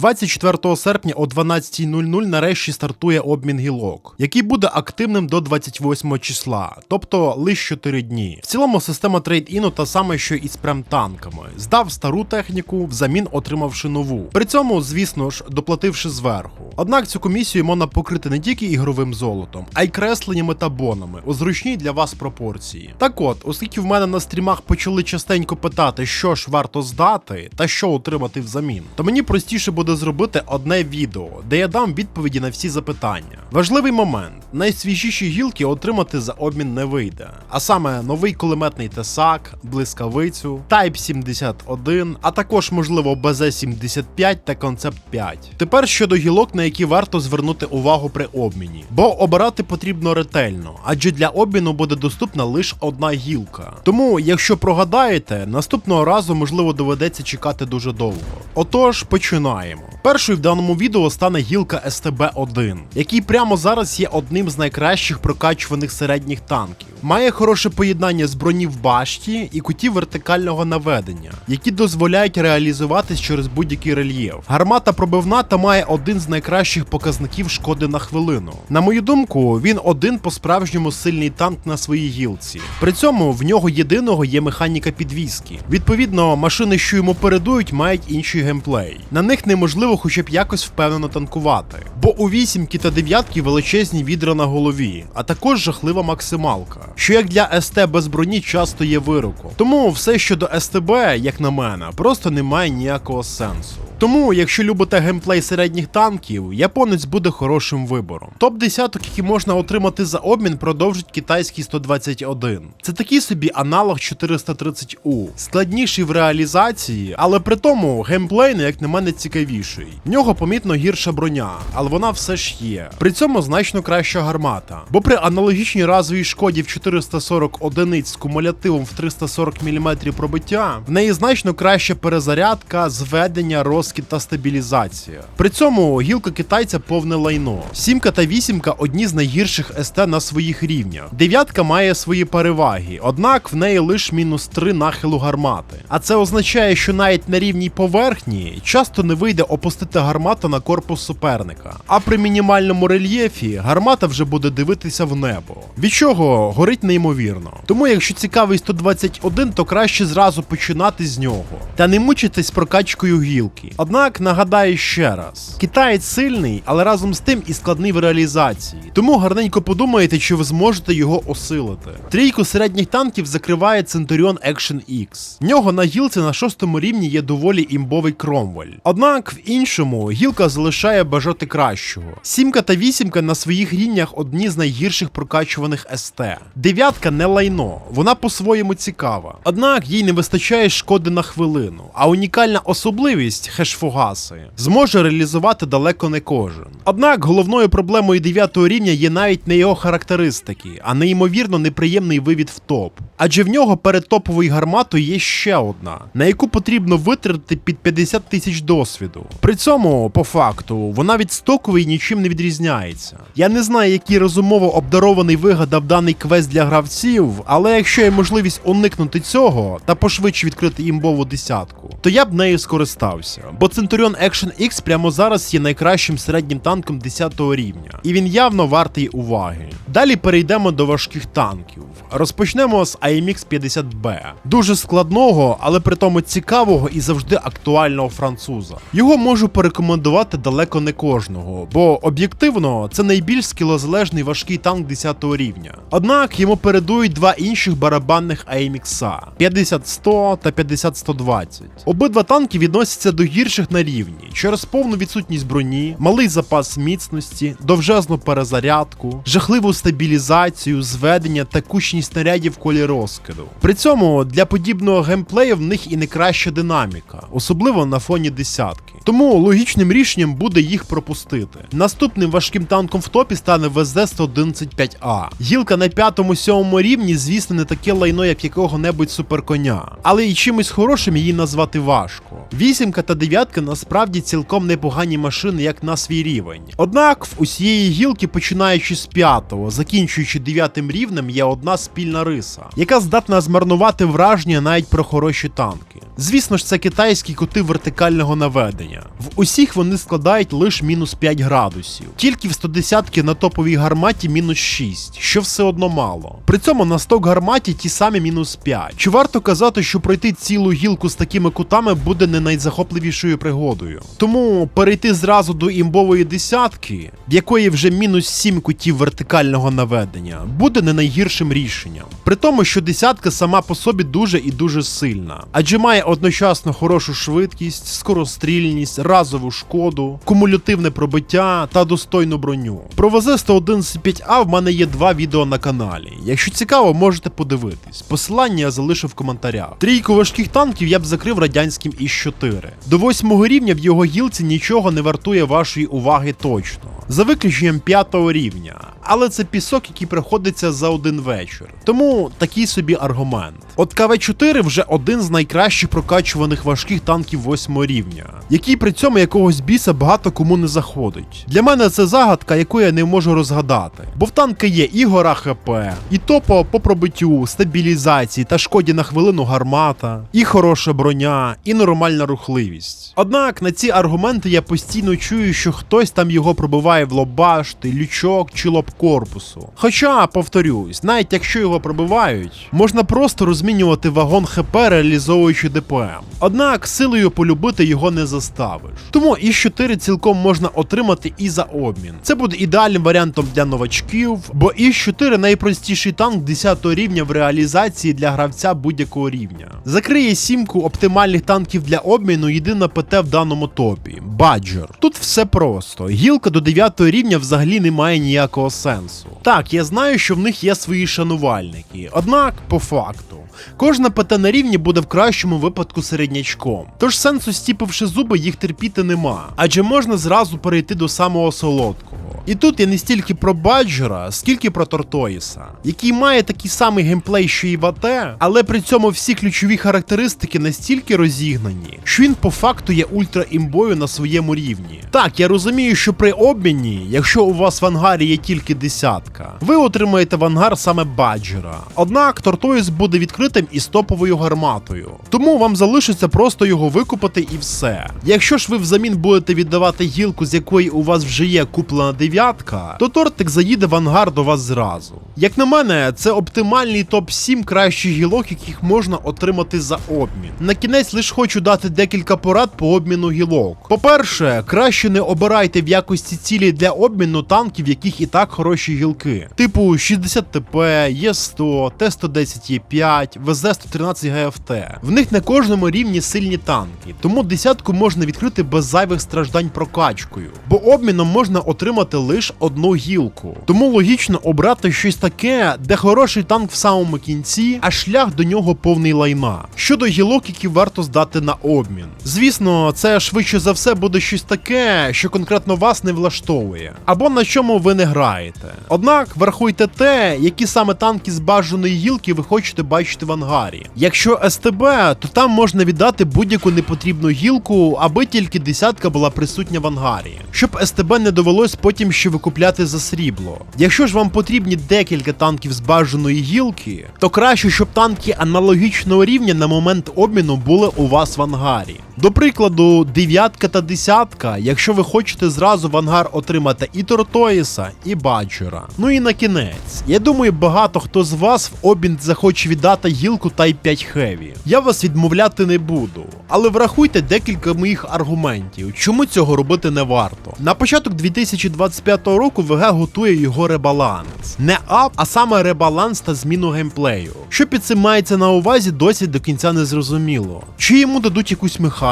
24 серпня о 12.00 нарешті стартує обмін гілок, який буде активним до 28 числа, тобто лише 4 дні. В цілому система трейд-іну та саме, що і з прем-танками. Здав стару техніку, взамін отримавши нову. При цьому, звісно ж, доплативши зверху. Однак цю комісію можна покрити не тільки ігровим золотом, а й кресленнями та бонами у зручній для вас пропорції. Так от, оскільки в мене на стрімах почали частенько питати, що ж варто здати та що отримати взамін, то мені простіше буде зробити одне відео, де я дам відповіді на всі запитання. Важливий момент: найсвіжіші гілки отримати за обмін не вийде. А саме новий кулеметний тесак, блискавицю, Type 71, а також можливо БЗ-75 та Концепт 5. Тепер щодо гілок, на які варто звернути увагу при обміні, бо обирати потрібно ретельно, адже для обміну буде доступна лише одна гілка. Тому, якщо прогадаєте, наступного разу можливо доведеться чекати дуже довго. Отож, починаємо. Continuemos. Першою в даному відео стане гілка СТБ-1, який прямо зараз є одним з найкращих прокачуваних середніх танків. Має хороше поєднання з броні в башті і кутів вертикального наведення, які дозволяють реалізуватись через будь-який рельєф. Гармата пробивна та має один з найкращих показників шкоди на хвилину. На мою думку, він один по-справжньому сильний танк на своїй гілці. При цьому в нього єдиного є механіка підвіски. Відповідно, машини, що йому передують, мають інший геймплей. На них неможливо хоча б якось впевнено танкувати. Бо у вісімки та дев'ятки величезні відра на голові, а також жахлива максималка, що як для СТ без броні часто є вироком. Тому все щодо СТБ, як на мене, просто не має ніякого сенсу. Тому, якщо любите геймплей середніх танків, японець буде хорошим вибором. Топ десяток, які можна отримати за обмін, продовжить китайський 121. Це такий собі аналог 430U, складніший в реалізації, але при тому геймплейно, як на мене, цікавіший. В нього помітно гірша броня, але вона все ж є. При цьому значно краща гармата. Бо при аналогічній разовій шкоді в 440 одиниць з кумулятивом в 340 мм пробиття, в неї значно краща перезарядка, зведення, розкид та стабілізація. При цьому гілка китайця повне лайно. Сімка та вісімка одні з найгірших СТ на своїх рівнях. Дев'ятка має свої переваги, однак в неї лише мінус 3 нахилу гармати. А це означає, що навіть на рівній поверхні часто не вийде опустити гармату на корпус суперника. А при мінімальному рельєфі гармата вже буде дивитися в небо. Від чого горить неймовірно. Тому, якщо цікавий 121, то краще зразу починати з нього. Та не мучитись прокачкою гілки. Однак нагадаю ще раз: китаєць сильний, але разом з тим і складний в реалізації. Тому гарненько подумайте, чи ви зможете його осилити. Трійку середніх танків закриває Centurion Action X. В нього на гілці на шостому рівні є доволі імбовий Кромвель. Однак в іншому гілка залишає бажати кращого. Сімка та вісімка на своїх рівнях одні з найгірших прокачуваних СТ. Дев'ятка не лайно, вона по-своєму цікава. Однак їй не вистачає шкоди на хвилину, а унікальна особливість хешфугаси зможе реалізувати далеко не кожен. Однак головною проблемою 9 рівня є навіть не його характеристики, а неймовірно неприємний вивід в топ. Адже в нього перед топовою гарматою є ще одна, на яку потрібно витратити під 50 тисяч досвіду. При цьому, по факту, вона від стокової нічим не відрізняється. Я не знаю, який розумово обдарований вигадав даний квест для гравців, але якщо є можливість уникнути цього та пошвидше відкрити імбову десятку, то я б нею скористався. Бо Centurion Action X прямо зараз є найкращим середнім танком 10 рівня, і він явно вартий уваги. Далі перейдемо до важких танків. Розпочнемо з AMX 50B. Дуже складного, але при тому цікавого і завжди актуального француза. Його можу порекомендувати далеко не кожного, бо об'єктивно це найбільш скілозалежний важкий танк 10 рівня. Однак йому передують два інших барабанних AMX 50-100 та 50-120. Обидва танки відносяться до гірших на рівні через повну відсутність броні, малий запас міцності, довжезну перезарядку, жахливу стабілізацію, зведення та кучність снарядів в колі розкиду. При цьому для подібного геймплею в них і не краща динаміка, особливо на фоні десятки. Тому логічним рішенням буде їх пропустити. Наступним важким танком в топі стане ВЗ-111-5А. Гілка на 5-7 рівні, звісно, не таке лайно, як якого-небудь суперконя, але і чимось хорошим її назвати важко. Вісімка та дев'ятка насправді цілком непогані машини, як на свій рівень. Однак в усієї гілки, починаючи з п'ятого, закінчуючи дев'ятим рівнем, є одна спільна риса, яка здатна змарнувати враження навіть про хороші танки. Звісно ж, це китайські коти вертикального наведення. В усіх вони складають лише мінус 5 градусів. Тільки в 110-ки на топовій гарматі мінус 6, що все одно мало. При цьому на сток гарматі ті самі мінус 5. Чи варто казати, що пройти цілу гілку з такими кутами буде не найзахопливішою пригодою? Тому перейти зразу до імбової десятки, в якої вже мінус 7 кутів вертикального наведення, буде не найгіршим рішенням. При тому, що десятка сама по собі дуже і дуже сильна, адже має одночасно хорошу швидкість, скорострільність, разову шкоду, кумулятивне пробиття та достойну броню. Про ВЗ-111-5А в мене є два відео на каналі. Якщо цікаво, можете подивитись. Посилання я залишив в коментарях. Трійку важких танків я б закрив радянським Іс-4. До восьмого рівня в його гілці нічого не вартує вашої уваги точно. За виключенням п'ятого рівня. Але це пісок, який приходиться за один вечір. Тому такий собі аргумент. От КВ-4 вже один з найкращих прокачуваних важких танків восьмого рівня, який при цьому якогось біса багато кому не заходить. Для мене це загадка, яку я не можу розгадати. Бо в танка є і гора ХП, і топо по пробиттю, стабілізації та шкоді на хвилину гармата, і хороша броня, і нормальна рухливість. Однак на ці аргументи я постійно чую, що хтось там його пробиває лоб башти, лючок чи лоб корпусу. Хоча, повторюсь, навіть якщо його пробивають, можна просто розмінювати вагон ХП, реалізовуючи ДПМ. Однак силою полюбити його не заставиш. Тому і 4 цілком можна отримати і за обмін. Це буде ідеальним варіантом для новачків, бо і 4 найпростіший танк 10 рівня в реалізації для гравця будь-якого рівня. Закриє сімку оптимальних танків для обміну єдина ПТ в даному топі Баджер. Тут все просто. Гілка до 9 рівня взагалі не має ніякого сенсу. Так, я знаю, що в них є свої шанувальники, однак, по факту. Кожна ПТ на рівні буде в кращому випадку середнячком. Тож сенсу стіпивши зуби їх терпіти нема, адже можна зразу перейти до самого солодкого. І тут я не стільки про Баджера, скільки про Тортоїса, який має такий самий геймплей, що і в АТ, але при цьому всі ключові характеристики настільки розігнані, що він по факту є ультра імбою на своєму рівні. Так, я розумію, що при обміні, якщо у вас в ангарі є тільки десятка, ви отримаєте в ангар саме Баджера. Однак Тортоїс буде відкритим із топовою гарматою. Тому вам залишиться просто його викупити і все. Якщо ж ви взамін будете віддавати гілку, з якої у вас вже є куплена дев'ятка, то тортик заїде в ангар до вас зразу. Як на мене, це оптимальний топ-7 кращих гілок, яких можна отримати за обмін. На кінець лише хочу дати декілька порад по обміну гілок. По-перше, краще не обирайте в якості цілі для обміну танків, яких і так хороші гілки. Типу 60 ТП, Є100, Т110 Є5, ВЗ-113 ГФТ. В них на кожному рівні сильні танки, тому десятку можна відкрити без зайвих страждань прокачкою, бо обміном можна отримати лише одну гілку. Тому логічно обрати щось таке, де хороший танк в самому кінці, а шлях до нього повний лайна. Щодо гілок, які варто здати на обмін. Звісно, це швидше за все буде щось таке, що конкретно вас не влаштовує, або на чому ви не граєте. Однак врахуйте те, які саме танки з бажаної гілки ви хочете бачити в ангарі. Якщо СТБ, то там можна віддати будь-яку непотрібну гілку, аби тільки десятка була присутня в ангарі, щоб СТБ не довелось потім ще викупляти за срібло. Якщо ж вам потрібні декілька танків з бажаної гілки, то краще, щоб танки аналогічного рівня на момент обміну були у вас в ангарі. До прикладу, дев'ятка та десятка, якщо ви хочете зразу в ангар отримати і Тортоїса, і Баджера. Ну і на кінець. Я думаю, багато хто з вас в обмін захоче віддати гілку Type 5 Heavy. Я вас відмовляти не буду. Але врахуйте декілька моїх аргументів, чому цього робити не варто. На початок 2025 року ВГ готує його ребаланс. Не ап, а саме ребаланс та зміну геймплею. Що під цим мається на увазі, досі до кінця не зрозуміло. Чи йому дадуть якусь механіку,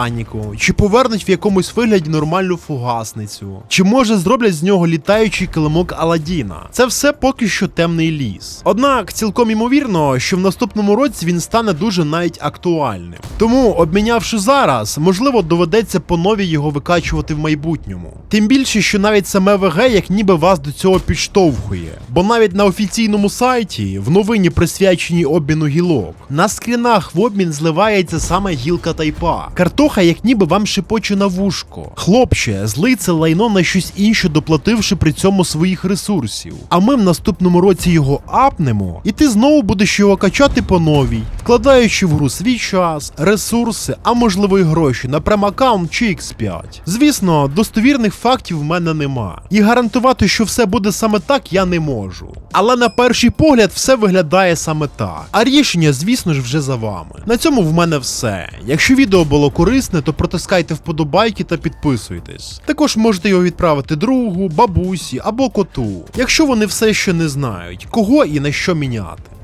чи повернуть в якомусь вигляді нормальну фугасницю, чи може зроблять з нього літаючий килимок Аладдіна. Це все поки що темний ліс. Однак цілком імовірно, що в наступному році він стане дуже навіть актуальним. Тому, обмінявши зараз, можливо, доведеться по новій його викачувати в майбутньому. Тим більше, що навіть саме ВГ як ніби вас до цього підштовхує. Бо навіть на офіційному сайті, в новині присвяченій обміну гілок, на скрінах в обмін зливається саме гілка тайпа. Картоп Слухай, як ніби вам шепоче на вушко. Хлопче, злий це лайно на щось інше, доплативши при цьому своїх ресурсів. А ми в наступному році його апнемо, і ти знову будеш його качати по новій, вкладаючи в гру свій час, ресурси, а можливо й гроші на прем-аккаунт чи X5. Звісно, достовірних фактів в мене нема. І гарантувати, що все буде саме так, я не можу. Але на перший погляд все виглядає саме так. А рішення, звісно ж, вже за вами. На цьому в мене все. Якщо відео було корисне, то протискайте вподобайки та підписуйтесь. Також можете його відправити другу, бабусі або коту, якщо вони все ще не знають, кого і на що міняти.